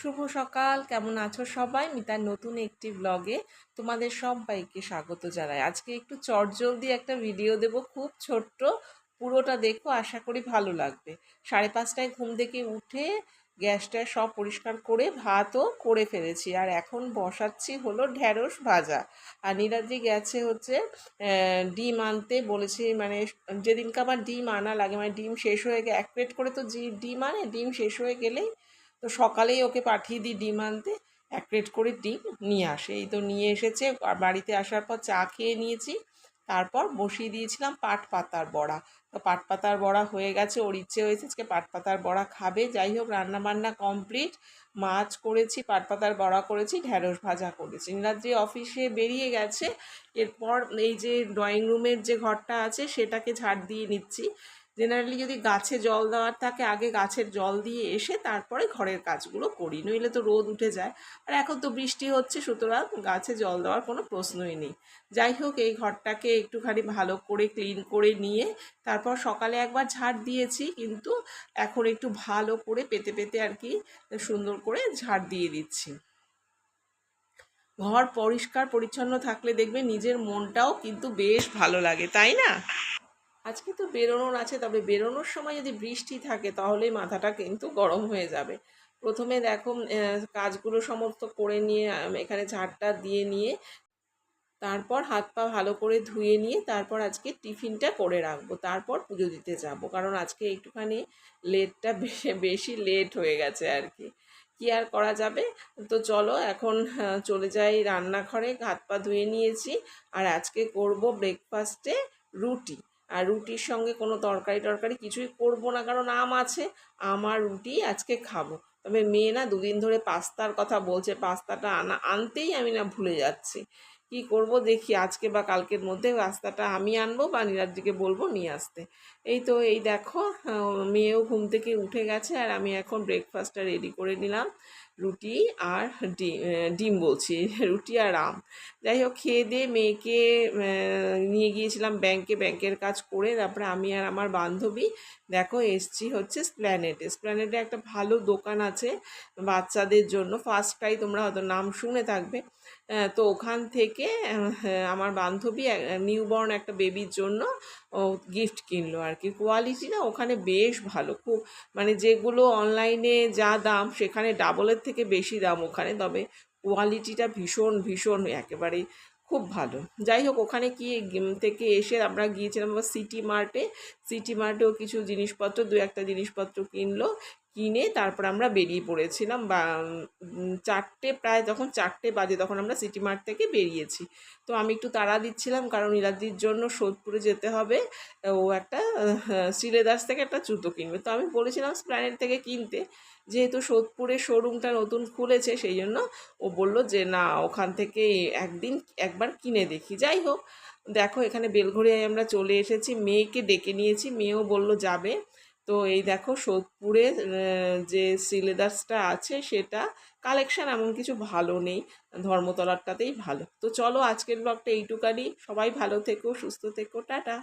শুভ সকাল, কেমন আছো সবাই? মিতার নতুন একটি ব্লগে তোমাদের সবাইকে স্বাগত জানাই। আজকে একটু চটজলদি একটা ভিডিও দেব, খুব ছোট্ট। পুরোটা দেখো, আশা করি ভালো লাগবে। সাড়ে পাঁচটায় ঘুম থেকে উঠে গ্যাসটা সব পরিষ্কার করে, ভাতও করে ফেলেছি। আর এখন বসাচ্ছি হলো ঢ্যাঁড়স ভাজা। আর নীলাদ্রি গেছে হচ্ছে ডিম আনতে বলেছি মানে যেদিনকে আমার ডিম আনা লাগে মানে ডিম শেষ হয়ে গে এক প্লেট করে তো ডিম আনে, ডিম শেষ হয়ে গেলেই তো সকালেই ওকে পাঠিয়ে দিই ডিম আনতে, এক প্লেট করে ডিম নিয়ে আসে। এই তো নিয়ে এসেছে, আর বাড়িতে আসার পর চা খেয়ে নিয়েছি। তারপর বসিয়ে দিয়েছিলাম পাট পাতার বড়া। তো পাট পাতার বড়া হয়ে গেছে, ওর ইচ্ছে হয়েছে আজকে পাট পাতার বড়া খাবে। যাই হোক, রান্না বান্না কমপ্লিট। মাছ করেছি, পাট পাতার বড়া করেছি, ঢ্যাঁড়স ভাজা করেছি। নীলাদ্রি অফিসে বেরিয়ে গেছে, এরপর এই যে ড্রয়িং রুমের যে ঘরটা আছে, সেটাকে ঝাড় দিয়ে নিচ্ছি। জেনারেলি যদি গাছে জল দেওয়ার থাকে, আগে গাছের জল দিয়ে এসে তারপরে ঘরের কাজগুলো করি। নইলে তো রোদ উঠে যায়। আর এখন তো বৃষ্টি হচ্ছে, সুতরাং গাছে জল দেওয়ার কোনো প্রশ্নই নেই। যাই হোক, এই ঘরটাকে একটুখানি ভালো করে ক্লিন করে নিয়ে তারপর সকালে একবার ঝাড় দিয়েছি, কিন্তু এখন একটু ভালো করে পেতে পেতে আর কি সুন্দর করে ঝাড় দিয়ে দিচ্ছি। ঘর পরিষ্কার, পরিচ্ছন্ন থাকলে দেখবে নিজের মনটাও কিন্তু বেশ ভালো লাগে, তাই না? আজকে তো বেরোনোর আছে তবে বেরোনোর সময় যদি বৃষ্টি থাকে তাহলেই মাথাটা কিন্তু গরম হয়ে যাবে। প্রথমে দেখো কাজগুলো সমস্ত করে নিয়ে এখানে ঝাড়টা দিয়ে নিয়ে, তারপর হাত পা ভালো করে ধুয়ে নিয়ে, তারপর আজকে টিফিনটা করে রাখব। তারপর পুজো দিতে যাব। কারণ আজকে একটুখানি লেটটা বেশি লেট হয়ে গেছে আর কি। কি আর করা যাবে? তো চলো এখন চলে যাই রান্নাঘরে। হাত পা ধুয়ে নিয়েছি। আর আজকে করব ব্রেকফাস্টে রুটি। আর রুটির সঙ্গে কোনো তরকারি টরকারি কিছুই করব না, কারণ আম আছে আমার রুটি আজকে খাব। তবে মেয়ে না দুদিন ধরে পাস্তার কথা বলছে, পাস্তাটা আনা, আনতেই আমি না ভুলে যাচ্ছি। কি করব দেখি আজকে বা কালকের মধ্যে পাস্তাটা আমি আনব বা নীলাদ্রিকে বলব নিয়ে আসতে। এই তো এই দেখো মেয়েও ঘুম থেকে উঠে গেছে আর আমি এখন ব্রেকফাস্টটা রেডি করে নিলাম। রুটি আর ডিম ডিম বলছি, রুটি আর আম। যাই হোক, খেয়ে দিয়ে মেয়েকে নিয়ে গিয়েছিলাম ব্যাংকে ব্যাংকের কাজ করে তারপরে আমি আর আমার বান্ধবী, দেখো এসছি হচ্ছে স্প্ল্যানেটে স্প্ল্যানেটে একটা ভালো দোকান আছে বাচ্চাদের জন্য ফার্স্ট ক্রাই তোমরা হয়তো নাম শুনে থাকবে। তো ওখান থেকে আমার বান্ধবী নিউবর্ন একটা বেবির জন্য ও গিফট কিনলো আর কি কোয়ালিটি না ওখানে বেশ ভালো। খুব মানে যেগুলো অনলাইনে যা দাম, সেখানে ডাবলের থেকে বেশি দাম ওখানে, তবে কোয়ালিটিটা ভীষণ ভীষণ একেবারেই খুব ভালো। যাই হোক, ওখানে কি থেকে এসে আমরা গিয়েছিলাম আবার সিটি মার্টে সিটি মার্টেও কিছু জিনিসপত্র, দু একটা জিনিসপত্র কিনলো। কিনে তারপর আমরা বেরিয়ে পড়েছিলাম বা চারটে প্রায় যখন চারটে বাজে তখন আমরা সিটি মার্ট থেকে বেরিয়েছি। তো আমি একটু তাড়া দিচ্ছিলাম কারণ ইলাদির জন্য সোদপুরে যেতে হবে। ও একটা সিলেদাস থেকে একটা জুতো কিনবে। তো আমি বলেছিলাম স্প্ল্যানেট থেকে কিনতে। যেহেতু সোদপুরের শোরুমটা নতুন খুলেছে সেই জন্য ও বলল যে, না, ওখান থেকে একদিন একবার কিনে দেখি। যাই হোক, দেখো এখানে বেলঘড়িয়ায় আমরা চলে এসেছি। মেয়েকে ডেকে নিয়েছি। মেয়েও বলল, যাবে। তো এই দেখো সোদপুরে যে সিলেদার্সটা আছে সেটা কালেকশান এমন কিছু ভালো নেই। ধর্মতলারটাতেই ভালো। তো চলো আজকের ব্লগটা এইটুকানি। সবাই ভালো থেকো, সুস্থ থেকো, টাটা।